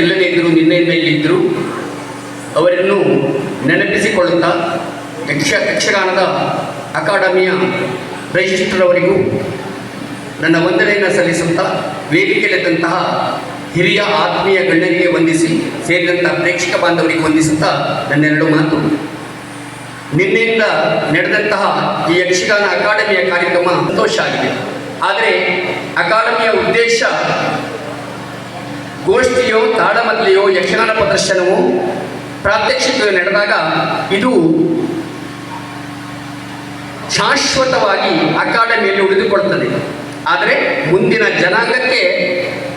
ಇಲ್ಲದೇ ಇದ್ದರು ನಿನ್ನೆಯಿಂದ ಇಲ್ಲಿದ್ದರು ಅವರನ್ನು ನೆನಪಿಸಿಕೊಳ್ಳುತ್ತಾ ಯಕ್ಷ, ಯಕ್ಷಗಾನದ ಅಕಾಡೆಮಿಯ ರಿಜಿಸ್ಟ್ರವರಿಗೂ ನನ್ನ ವಂದನೆಯನ್ನು ಸಲ್ಲಿಸುತ್ತಾ ವೇದಿಕೆಯಲ್ಲಿದ್ದಂತಹ ಹಿರಿಯ ಆತ್ಮೀಯ ಗಣ್ಯರಿಗೆ ವಂದಿಸಿ ಸೇರಿದಂಥ ಪ್ರೇಕ್ಷಕ ಬಾಂಧವರಿಗೆ ವಂದಿಸುತ್ತಾ ನನ್ನೆರಡು ಮಾತು. ನಿನ್ನೆಯಿಂದ ನಡೆದಂತಹ ಈ ಯಕ್ಷಗಾನ ಅಕಾಡೆಮಿಯ ಕಾರ್ಯಕ್ರಮ ಸಂತೋಷ ಆಗಿದೆ. ಆದರೆ ಅಕಾಡೆಮಿಯ ಉದ್ದೇಶ ಗೋಷ್ಠಿಯೋ ತಾಳಮದ್ದಲೆಯೋ ಯಕ್ಷಗಾನ ಪ್ರದರ್ಶನವೋ ಪ್ರಾತ್ಯಕ್ಷಿಕೆಯು ನಡೆದಾಗ ಇದು ಶಾಶ್ವತವಾಗಿ ಅಕಾಡೆಮಿಯಲ್ಲಿ ಉಳಿದುಕೊಳ್ಳುತ್ತದೆ. ಆದರೆ ಮುಂದಿನ ಜನಾಂಗಕ್ಕೆ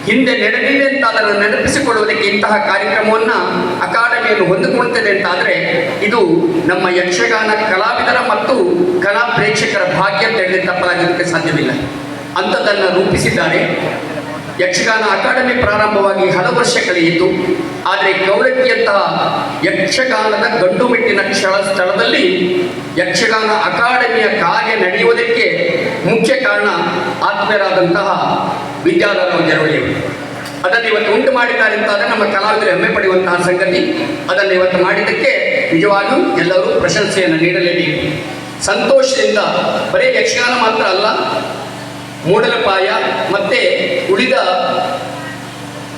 ಹಿಂದೆ ನಡೆದಿದೆ ಅಂತ ಅದನ್ನು ನೆನಪಿಸಿಕೊಳ್ಳುವುದಕ್ಕೆ ಇಂತಹ ಕಾರ್ಯಕ್ರಮವನ್ನು ಅಕಾಡೆಮಿಯನ್ನು ಹೊಂದಿಕೊಳ್ಳುತ್ತದೆ ಅಂತಾದರೆ ಇದು ನಮ್ಮ ಯಕ್ಷಗಾನ ಕಲಾವಿದರ ಮತ್ತು ಕಲಾ ಪ್ರೇಕ್ಷಕರ ಭಾಗ್ಯ ಅಂತ ಹೇಳಿ ಸಾಧ್ಯವಿಲ್ಲ. ಅಂಥದ್ದನ್ನು ರೂಪಿಸಿದ್ದಾರೆ ಯಕ್ಷಗಾನ ಅಕಾಡೆಮಿ ಪ್ರಾರಂಭವಾಗಿ ಹಲವು ವರ್ಷ ಕಳೆಯಿತು. ಆದರೆ ಗೌರಕ್ಕಿಯಂತಹ ಯಕ್ಷಗಾನದ ಗಂಡುಮೆಟ್ಟಿನ ಕ್ಷಳ ಸ್ಥಳದಲ್ಲಿ ಯಕ್ಷಗಾನ ಅಕಾಡೆಮಿಯ ಕಾರ್ಯ ನಡೆಯುವುದಕ್ಕೆ ಮುಖ್ಯ ಕಾರಣ ಆತ್ಮೀಯರಾದಂತಹ ವಿದ್ಯಾಧರ ಜರವಳಿಯವರು ಅದನ್ನು ಇವತ್ತು ಉಂಟು ಮಾಡಿದ್ದಾರೆ ಅಂತಾದ್ರೆ ನಮ್ಮ ಕಲಾವಿದರು ಹೆಮ್ಮೆ ಪಡೆಯುವಂತಹ ಸಂಗತಿ. ಅದನ್ನು ಇವತ್ತು ಮಾಡಿದ್ದಕ್ಕೆ ನಿಜವಾಗಿಯೂ ಎಲ್ಲರೂ ಪ್ರಶಂಸೆಯನ್ನು ನೀಡಲೇಬೇಕು. ಸಂತೋಷದಿಂದ ಬರೀ ಯಕ್ಷಗಾನ ಮಾತ್ರ ಅಲ್ಲ ಮೂಡಲಪಾಯ ಮತ್ತೆ ಉಳಿದ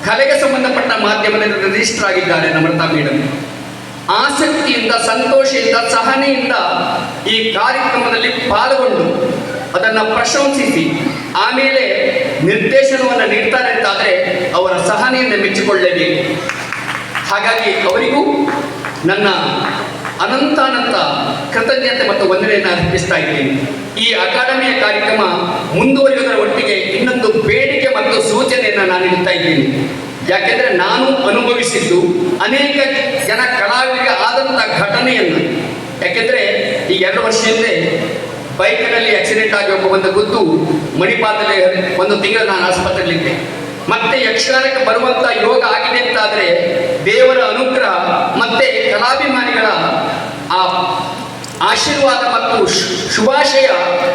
ಕಲೆಗೆ ಸಂಬಂಧಪಟ್ಟ ಮಾಧ್ಯಮದಲ್ಲಿ ರಿಜಿಸ್ಟರ್ ಆಗಿದ್ದಾರೆ ನಮ್ರತಾ ಮೇಡಮ್ ಆಸಕ್ತಿಯಿಂದ, ಸಂತೋಷದಿಂದ, ಸಹನೆಯಿಂದ ಈ ಕಾರ್ಯಕ್ರಮದಲ್ಲಿ ಪಾಲ್ಗೊಂಡು ಅದನ್ನು ಪ್ರಶಂಸಿಸಿ, ಆಮೇಲೆ ನಿರ್ದೇಶನವನ್ನು ನೀಡ್ತಾರೆ ಅಂತಾದರೆ ಅವರ ಸಹನೆಯಿಂದ ಮೆಚ್ಚಿಕೊಳ್ಳಬೇಕು. ಹಾಗಾಗಿ ಅವರಿಗೂ ನನ್ನ ಅನಂತಾನಂತ ಕೃತಜ್ಞತೆ ಮತ್ತು ವಂದನೆಯನ್ನು ಅರ್ಪಿಸ್ತಾ ಇದ್ದೀನಿ. ಈ ಅಕಾಡೆಮಿಯ ಕಾರ್ಯಕ್ರಮ ಮುಂದುವರಿಯುವುದರ ಒಟ್ಟಿಗೆ ಇನ್ನೊಂದು ಬೇಡಿಕೆ ಮತ್ತು ಸೂಚನೆಯನ್ನು ನಾನು ಇಡ್ತಾ ಇದ್ದೀನಿ. ಯಾಕೆಂದರೆ ನಾನು ಅನುಭವಿಸಿದ್ದು ಅನೇಕ ಜನ ಕಲಾವಿದರಿಗೆ ಆದಂಥ ಘಟನೆಯನ್ನು. ಯಾಕೆಂದರೆ ಈ ಎರಡು ವರ್ಷ ಹಿಂದೆ ಬೈಕ್ನಲ್ಲಿ ಆಕ್ಸಿಡೆಂಟ್ ಆಗಿ ಒಬ್ಬ ಬಂದ ಗೊತ್ತು ಮಣಿಪಾಲದಲ್ಲಿ ಒಂದು ತಿಂಗಳು ನಾನು ಆಸ್ಪತ್ರೆಯಲ್ಲಿದ್ದೆ ಮತ್ತೆ ಯಕ್ಷಗಾನಕ್ಕೆ ಬರುವಂತ ಯೋಗ ಆಗಿದೆ ಅಂತಾದ್ರೆ ದೇವರ ಅನುಗ್ರಹ, ಮತ್ತೆ ಆ ಆಶೀರ್ವಾದ ಮತ್ತು ಶುಭಾಶಯ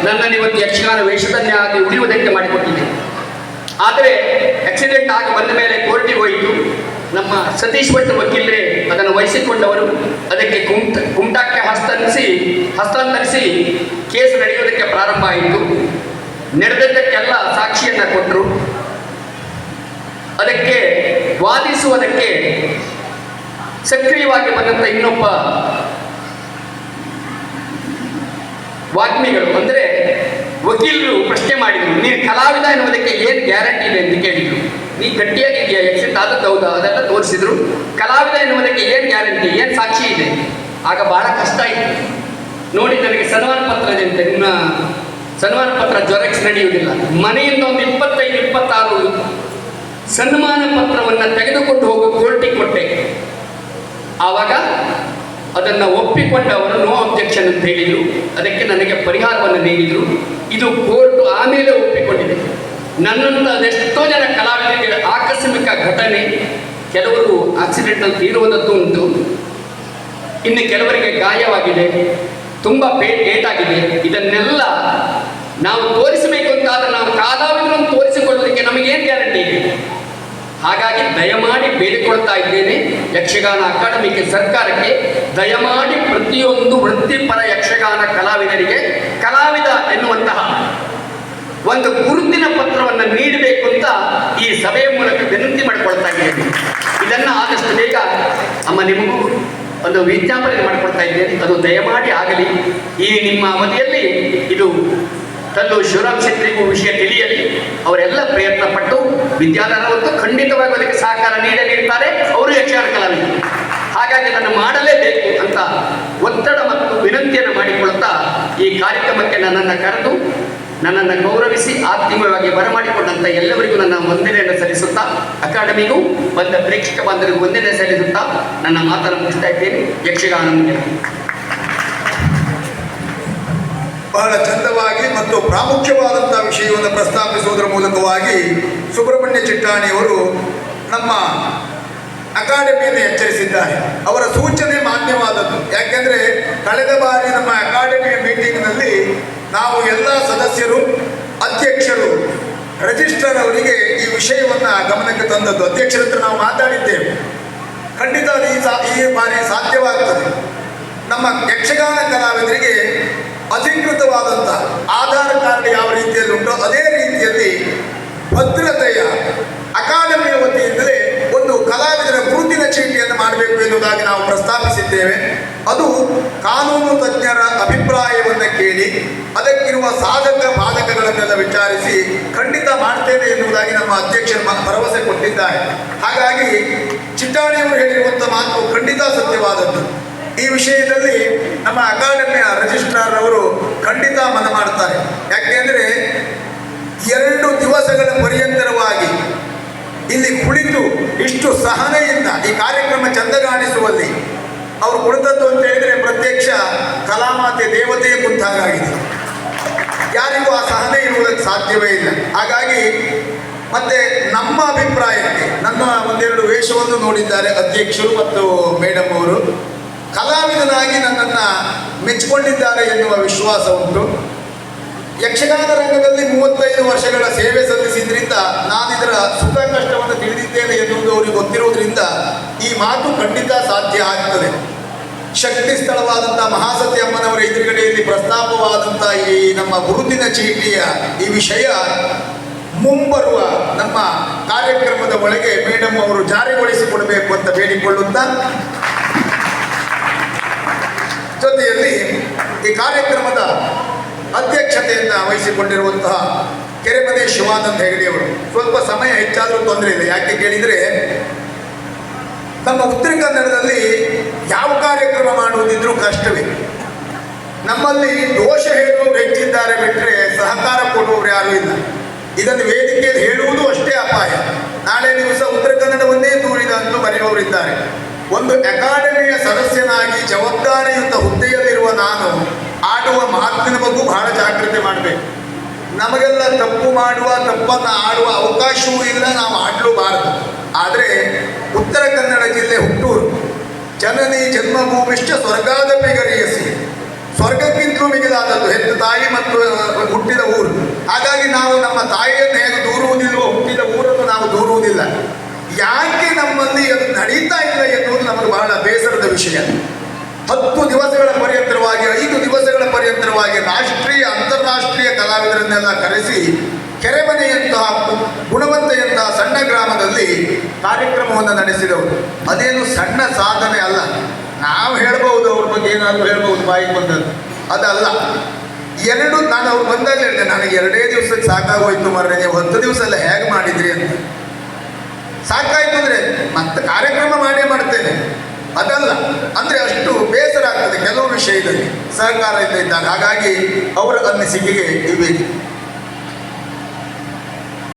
ನನ್ನನ್ನು ಇವತ್ತು ಯಕ್ಷಗಾನ ವೇಷದಲ್ಲಿ ಆಗಿ ಉಳಿಯುವುದಕ್ಕೆ ಮಾಡಿಕೊಟ್ಟಿದೆ. ಆದರೆ ಆಕ್ಸಿಡೆಂಟ್ ಆಗಿ ಬಂದ ಮೇಲೆ ಕೋರ್ಟಿಗೆ ಹೋಯಿತು. ನಮ್ಮ ಸತೀಶ್ ಭಟ್ ವಕೀಲರೇ ಅದನ್ನು ವಹಿಸಿಕೊಂಡವರು. ಅದಕ್ಕೆ ಕುಂಟ, ಕುಂಟಕ್ಕೆ ಹಸ್ತಾಂತರಿಸಿ ಹಸ್ತಾಂತರಿಸಿ ಕೇಸ್ ನಡೆಯುವುದಕ್ಕೆ ಪ್ರಾರಂಭ ಆಯಿತು. ನಡೆದದ್ದಕ್ಕೆಲ್ಲ ಸಾಕ್ಷಿಯನ್ನು ಕೊಟ್ಟರು. ಅದಕ್ಕೆ ವಾದಿಸುವುದಕ್ಕೆ ಸಕ್ರಿಯವಾಗಿ ಬಂದಂಥ ಇನ್ನೊಬ್ಬ ವಾಗ್ಮಿಗಳು ಅಂದರೆ ವಕೀಲರು ಪ್ರಶ್ನೆ ಮಾಡಿದರು, ನೀನು ಕಲಾವಿದ ಎನ್ನುವುದಕ್ಕೆ ಏನು ಗ್ಯಾರಂಟಿ ಇದೆ ಅಂತ ಕೇಳಿದ್ರು. ನೀ ಗಟ್ಟಿಯಾಗಿದೆಯಾ ಎಕ್ಸಿಡೆಂಟ್ ಆದದ್ದು ಹೌದಾ? ಅದೆಲ್ಲ ತೋರಿಸಿದ್ರು. ಕಲಾವಿದ ಎನ್ನುವುದಕ್ಕೆ ಏನು ಗ್ಯಾರಂಟಿ ಏನು ಸಾಕ್ಷಿ ಇದೆ? ಆಗ ಬಹಳ ಕಷ್ಟ ಇತ್ತು ನೋಡಿ, ನನಗೆ ಸನ್ಮಾನ ಪತ್ರ ಇದೆ ನಿಮ್ಮ ಸನ್ಮಾನ ಪತ್ರ ಜ್ವರಕ್ಸ್ ನಡೆಯುವುದಿಲ್ಲ. ಮನೆಯಿಂದ ಒಂದು ಇಪ್ಪತ್ತೈದು, ಇಪ್ಪತ್ತಾರು ಸನ್ಮಾನ ಪತ್ರವನ್ನು ತೆಗೆದುಕೊಂಡು ಹೋಗೋ ಕೋರ್ಟಿಗೆ ಕೊಟ್ಟೆ. ಆವಾಗ ಅದನ್ನು ಒಪ್ಪಿಕೊಂಡ ಅವರು ನೋ ಅಬ್ಜೆಕ್ಷನ್ ಅಂತ ಹೇಳಿದರು. ಅದಕ್ಕೆ ನನಗೆ ಪರಿಹಾರವನ್ನು ನೀಡಿದರು. ಇದು ಕೋರ್ಟ್ ಆಮೇಲೆ ಒಪ್ಪಿಕೊಂಡಿದೆ. ನನ್ನಂತ ಅದೆಷ್ಟೋ ಜನ ಕಲಾವಿದರಿಗೆ ಆಕಸ್ಮಿಕ ಘಟನೆ, ಕೆಲವರು ಆಕ್ಸಿಡೆಂಟಲ್ಲಿ ತೀರುವುದದ್ದು ಉಂಟು. ಇನ್ನು ಕೆಲವರಿಗೆ ಗಾಯವಾಗಿದೆ. ತುಂಬ ಪೇ ಏಟಾಗಿದೆ ಇದನ್ನೆಲ್ಲ ನಾವು ತೋರಿಸಬೇಕು ಅಂತಾದ್ರೆ ನಾವು ಕಲಾವಿದರನ್ನು ತೋರಿಸಿಕೊಳ್ಳೋದಕ್ಕೆ ನಮಗೇನು ಗ್ಯಾರಂಟಿ ಇದೆ? ಹಾಗಾಗಿ ದಯಮಾಡಿ ಬೇಡಿಕೊಳ್ತಾ ಇದ್ದೇನೆ. ಯಕ್ಷಗಾನ ಅಕಾಡೆಮಿಗೆ ಸರ್ಕಾರಕ್ಕೆ ದಯಮಾಡಿ ಪ್ರತಿಯೊಂದು ವೃತ್ತಿಪರ ಯಕ್ಷಗಾನ ಕಲಾವಿದರಿಗೆ ಕಲಾವಿದ ಎನ್ನುವಂತಹ ಒಂದು ಗುರುತಿನ ಪತ್ರವನ್ನು ನೀಡಬೇಕು ಅಂತ ಈ ಸಭೆಯ ಮೂಲಕ ವಿನಂತಿ ಮಾಡಿಕೊಳ್ತಾ ಇದ್ದೇನೆ. ಇದನ್ನು ಆದಷ್ಟು ಬೇಗ ಅಮ್ಮ ನಿಮಗೂ ಒಂದು ವಿಜ್ಞಾಪನೆ ಮಾಡಿಕೊಡ್ತಾ ಇದ್ದೇನೆ. ಅದು ದಯಮಾಡಿ ಆಗಲಿ. ಈ ನಿಮ್ಮ ಅವಧಿಯಲ್ಲಿ ತಲ್ಲು ಶಿವರಾಮ್ ಶೆಟ್ಟಿಗೂ ವಿಷಯ ತಿಳಿಯಲಿ, ಅವರೆಲ್ಲ ಪ್ರಯತ್ನ ಪಟ್ಟು ವಿದ್ಯಾದಾನ ಹೊತ್ತು ಖಂಡಿತವಾಗಿ ಅದಕ್ಕೆ ಸಹಕಾರ ನೀಡಲಿರ್ತಾರೆ ಅವರು ಯಕ್ಷಗಾನ ಕಲಾವಿದರು ಹಾಗಾಗಿ ನಾನು ಮಾಡಲೇಬೇಕು ಅಂತ ಒತ್ತಡ ಮತ್ತು ವಿನಂತಿಯನ್ನು ಮಾಡಿಕೊಳ್ಳುತ್ತಾ ಈ ಕಾರ್ಯಕ್ರಮಕ್ಕೆ ನನ್ನನ್ನು ಕರೆದು, ನನ್ನನ್ನು ಗೌರವಿಸಿ ಆತ್ಮೀಯವಾಗಿ ಬರಮಾಡಿಕೊಂಡಂಥ ಎಲ್ಲರಿಗೂ ನನ್ನ ವಂದನೆಯನ್ನು ಸಲ್ಲಿಸುತ್ತಾ, ಅಕಾಡೆಮಿಗೂ ಬಂದ ಪ್ರೇಕ್ಷಕ ಬಾಂಧವರಿಗೂ ವಂದನೆ ಸಲ್ಲಿಸುತ್ತಾ ನನ್ನ ಮಾತನ್ನು ಮುಗಿಸ್ತಾ ಇದ್ದೇನೆ. ಯಕ್ಷಗಾನ ಬಹಳ ಚಂದವಾಗಿ ಮತ್ತು ಪ್ರಾಮುಖ್ಯವಾದಂಥ ವಿಷಯವನ್ನು ಪ್ರಸ್ತಾಪಿಸುವುದರ ಮೂಲಕವಾಗಿ ಸುಬ್ರಹ್ಮಣ್ಯ ಚಿಟ್ಟಾಣಿಯವರು ನಮ್ಮ ಅಕಾಡೆಮಿಯನ್ನು ಎಚ್ಚರಿಸಿದ್ದಾರೆ. ಅವರ ಸೂಚನೆ ಮಾನ್ಯವಾದದ್ದು. ಯಾಕೆಂದರೆ ಕಳೆದ ಬಾರಿ ನಮ್ಮ ಅಕಾಡೆಮಿಯ ಮೀಟಿಂಗ್ನಲ್ಲಿ ನಾವು ಎಲ್ಲ ಸದಸ್ಯರು, ಅಧ್ಯಕ್ಷರು, ರಿಜಿಸ್ಟ್ರಾರ್ ಅವರಿಗೆ ಈ ವಿಷಯವನ್ನು ಗಮನಕ್ಕೆ ತಂದದ್ದು. ಅಧ್ಯಕ್ಷರ ಹತ್ರ ನಾವು ಮಾತಾಡಿದ್ದೇವೆ. ಖಂಡಿತ ಈ ಸಾ- ಈ ಬಾರಿ ಸಾಧ್ಯವಾಗುತ್ತದೆ ನಮ್ಮ ಯಕ್ಷಗಾನ ಕಲಾವಿದರಿಗೆ ಅಧಿಕೃತವಾದಂಥ ಆಧಾರ್ ಕಾರ್ಡ್ ಯಾವ ರೀತಿಯಲ್ಲಿ ಉಂಟೋ ಅದೇ ರೀತಿಯಲ್ಲಿ ಭದ್ರತೆಯ ಅಕಾಡೆಮಿಯ ವತಿಯಿಂದಲೇ ಒಂದು ಕಲಾವಿದರ ಗುರುತಿನ ಚೀಟಿಯನ್ನು ಮಾಡಬೇಕು ಎನ್ನುವುದಾಗಿ ನಾವು ಪ್ರಸ್ತಾಪಿಸಿದ್ದೇವೆ. ಅದು ಕಾನೂನು ತಜ್ಞರ ಅಭಿಪ್ರಾಯವನ್ನು ಕೇಳಿ, ಅದಕ್ಕಿರುವ ಸಾಧಕ ಬಾಧಕಗಳನ್ನೆಲ್ಲ ವಿಚಾರಿಸಿ ಖಂಡಿತ ಮಾಡ್ತೇನೆ ಎನ್ನುವುದಾಗಿ ನಮ್ಮ ಅಧ್ಯಕ್ಷರು ಭರವಸೆ ಕೊಟ್ಟಿದ್ದಾರೆ. ಹಾಗಾಗಿ ಚಿಟ್ಟಾಣಿಯವರು ಹೇಳಿರುವಂಥ ಮಾತು ಖಂಡಿತ ಸತ್ಯವಾದದ್ದು. ಈ ವಿಷಯದಲ್ಲಿ ನಮ್ಮ ಅಕಾಡೆಮಿಯ ರಿಜಿಸ್ಟ್ರಾರ್ ಅವರು ಖಂಡಿತ ಮನ ಮಾಡುತ್ತಾರೆ ಯಾಕೆಂದ್ರೆ ಎರಡು ದಿವಸಗಳ ಪರ್ಯಂತರವಾಗಿ ಇಲ್ಲಿ ಕುಳಿತು ಇಷ್ಟು ಸಹನೆಯಿಂದ ಈ ಕಾರ್ಯಕ್ರಮ ಚಂದಗಾಣಿಸುವಲ್ಲಿ ಅವರು ಕುಳಿತದ್ದು ಅಂತ ಹೇಳಿದರೆ ಪ್ರತ್ಯಕ್ಷ ಕಲಾಮಾತೆ ದೇವತೆಯ ಕುಂತಾಗಿದೆ ಯಾರಿಗೂ ಆ ಸಹನೆ ಇರುವುದಕ್ಕೆ ಸಾಧ್ಯವೇ ಇಲ್ಲ. ಹಾಗಾಗಿ ಮತ್ತೆ ನಮ್ಮ ಅಭಿಪ್ರಾಯಕ್ಕೆ ನಮ್ಮ ಒಂದೆರಡು ವೇಷವನ್ನು ನೋಡಿದ್ದಾರೆ ಅಧ್ಯಕ್ಷರು ಮತ್ತು ಮೇಡಮ್ ಅವರು. ಕಲಾವಿದನಾಗಿ ನನ್ನನ್ನು ಮೆಚ್ಚಿಕೊಂಡಿದ್ದಾರೆ ಎನ್ನುವ ವಿಶ್ವಾಸ ಉಂಟು. ಯಕ್ಷಗಾನ ರಂಗದಲ್ಲಿ ಮೂವತ್ತೈದು ವರ್ಷಗಳ ಸೇವೆ ಸಲ್ಲಿಸಿದ್ರಿಂದ ನಾನು ಇದರ ಸುಖ ಕಷ್ಟವನ್ನು ತಿಳಿದಿದ್ದೇನೆ ಎನ್ನುವುದು ಅವರಿಗೆ ಗೊತ್ತಿರುವುದರಿಂದ ಈ ಮಾತು ಖಂಡಿತ ಸಾಧ್ಯ ಆಗ್ತದೆ. ಶಕ್ತಿ ಸ್ಥಳವಾದಂಥ ಮಹಾಸತಿ ಅಮ್ಮನವರ ಎದುರುಗಡೆಯಲ್ಲಿ ಪ್ರಸ್ತಾಪವಾದಂಥ ಈ ನಮ್ಮ ಗುರುತಿನ ಚೀಟಿಯ ಈ ವಿಷಯ ಮುಂಬರುವ ನಮ್ಮ ಕಾರ್ಯಕ್ರಮದ ಒಳಗೆ ಮೇಡಮ್ ಅವರು ಜಾರಿಗೊಳಿಸಿಕೊಡಬೇಕು ಅಂತ ಬೇಡಿಕೊಳ್ಳುತ್ತಾ ಜೊತೆಯಲ್ಲಿ ಈ ಕಾರ್ಯಕ್ರಮದ ಅಧ್ಯಕ್ಷತೆಯನ್ನು ವಹಿಸಿಕೊಂಡಿರುವಂತಹ ಕೆರೆಮನೆ ಶಿವಾನಂದ ಹೆಗಡೆಯವರು. ಸ್ವಲ್ಪ ಸಮಯ ಹೆಚ್ಚಾದರೂ ತೊಂದರೆ ಇಲ್ಲ. ಯಾಕೆ ಕೇಳಿದರೆ ನಮ್ಮ ಉತ್ತರ ಕನ್ನಡದಲ್ಲಿ ಯಾವ ಕಾರ್ಯಕ್ರಮ ಮಾಡುವುದಿದ್ರೂ ಕಷ್ಟವೇ. ನಮ್ಮಲ್ಲಿ ದೋಷ ಹೇಳುವವರು ಹೆಚ್ಚಿದ್ದಾರೆ ಬಿಟ್ಟರೆ ಸಹಕಾರ ಕೊಡುವವರು ಯಾರೂ ಇಲ್ಲ. ಇದನ್ನು ವೇದಿಕೆಯಲ್ಲಿ ಹೇಳುವುದು ಅಷ್ಟೇ ಅಪಾಯ. ನಾಳೆ ದಿವಸ ಉತ್ತರ ಕನ್ನಡವನ್ನೇ ದೂರಿದ ಅಂತ ಬರೆಯುವವರಿದ್ದಾರೆ. ಒಂದು ಅಕಾಡೆಮಿಯ ಸದಸ್ಯನಾಗಿ ಜವಾಬ್ದಾರಿಯುತ ಹುದ್ದೆಯಲ್ಲಿರುವ ನಾನು ಆಡುವ ಮಾತಿನ ಬಗ್ಗೆ ಬಹಳ ಜಾಗ್ರತೆ ಮಾಡಬೇಕು. ನಮಗೆಲ್ಲ ತಪ್ಪು ಮಾಡುವ, ತಪ್ಪನ್ನು ಆಡುವ ಅವಕಾಶವೂ ಇಲ್ಲ, ನಾವು ಆಡಲೂಬಾರದು. ಆದರೆ ಉತ್ತರ ಕನ್ನಡ ಜಿಲ್ಲೆ ಹುಟ್ಟೂರು, ಜನನಿ ಜನ್ಮಭೂಮಿಷ್ಟ ಸ್ವರ್ಗಾದಪಿ ಗರಿಯಸಿ ಸ್ವರ್ಗಕ್ಕಿಂತಲೂ ಮಿಗಿಲಾದದ್ದು ಹೆತ್ತ ತಾಯಿ ಮತ್ತು ಹುಟ್ಟಿದ ಊರು. ಹಾಗಾಗಿ ನಾವು ನಮ್ಮ ತಾಯಿಯನ್ನು ಹೇಗೆ ದೂರುವುದಿಲ್ವೋ, ಹುಟ್ಟಿದ ಊರನ್ನು ನಾವು ದೂರುವುದಿಲ್ಲ. ಯಾಕೆ ನಮ್ಮಲ್ಲಿ ಅದು ನಡೀತಾ ಇಲ್ಲ ಎನ್ನುವುದು ನಮಗೆ ಬಹಳ ಬೇಸರದ ವಿಷಯ ಹತ್ತು ದಿವಸಗಳ ಪರ್ಯಂತರವಾಗಿ, ಐದು ದಿವಸಗಳ ಪರ್ಯಂತರವಾಗಿ ರಾಷ್ಟ್ರೀಯ, ಅಂತಾರಾಷ್ಟ್ರೀಯ ಕಲಾವಿದರನ್ನೆಲ್ಲ ಕರೆಸಿ ಕೆರೆಮನೆಯಂತಹ ಗುಣವಂತೆಯಂತಹ ಸಣ್ಣ ಗ್ರಾಮದಲ್ಲಿ ಕಾರ್ಯಕ್ರಮವನ್ನು ನಡೆಸಿದವರು. ಅದೇನು ಸಣ್ಣ ಸಾಧನೆ ಅಲ್ಲ. ನಾವು ಹೇಳ್ಬಹುದು ಅವ್ರ ಬಗ್ಗೆ ಏನಾದರೂ ಹೇಳ್ಬಹುದು ಬಾಯಿಗೆ ಬಂದದ್ದು. ಅದಲ್ಲ. ಎರಡು ನಾನು ಅವ್ರು ಬಂದಾಗ ಹೇಳಿದೆ, ನನಗೆ ಎರಡೇ ದಿವಸಕ್ಕೆ ಸಾಕಾಗೋಯ್ತು ಮರ್ರೆ, ನೀವು ಹತ್ತು ದಿವಸ ಎಲ್ಲ ಹೇಗೆ ಮಾಡಿದ್ರಿ? ಅಂತ. ಸಾಕಾಯ್ತು ಅಂದ್ರೆ ಮತ್ತೆ ಕಾರ್ಯಕ್ರಮ ಮಾಡೇ ಮಾಡ್ತೇನೆ. ಅದಲ್ಲ. ಅಂದ್ರೆ ಅಷ್ಟು ಬೇಸರ ಆಗ್ತದೆ. ಕೆಲವು ವಿಷಯದಲ್ಲಿ ಸಹಕಾರ ಇದ್ದಾಗ. ಹಾಗಾಗಿ ಅವರ ಅನಿಸಿಕೆಗೆ ಇವೆ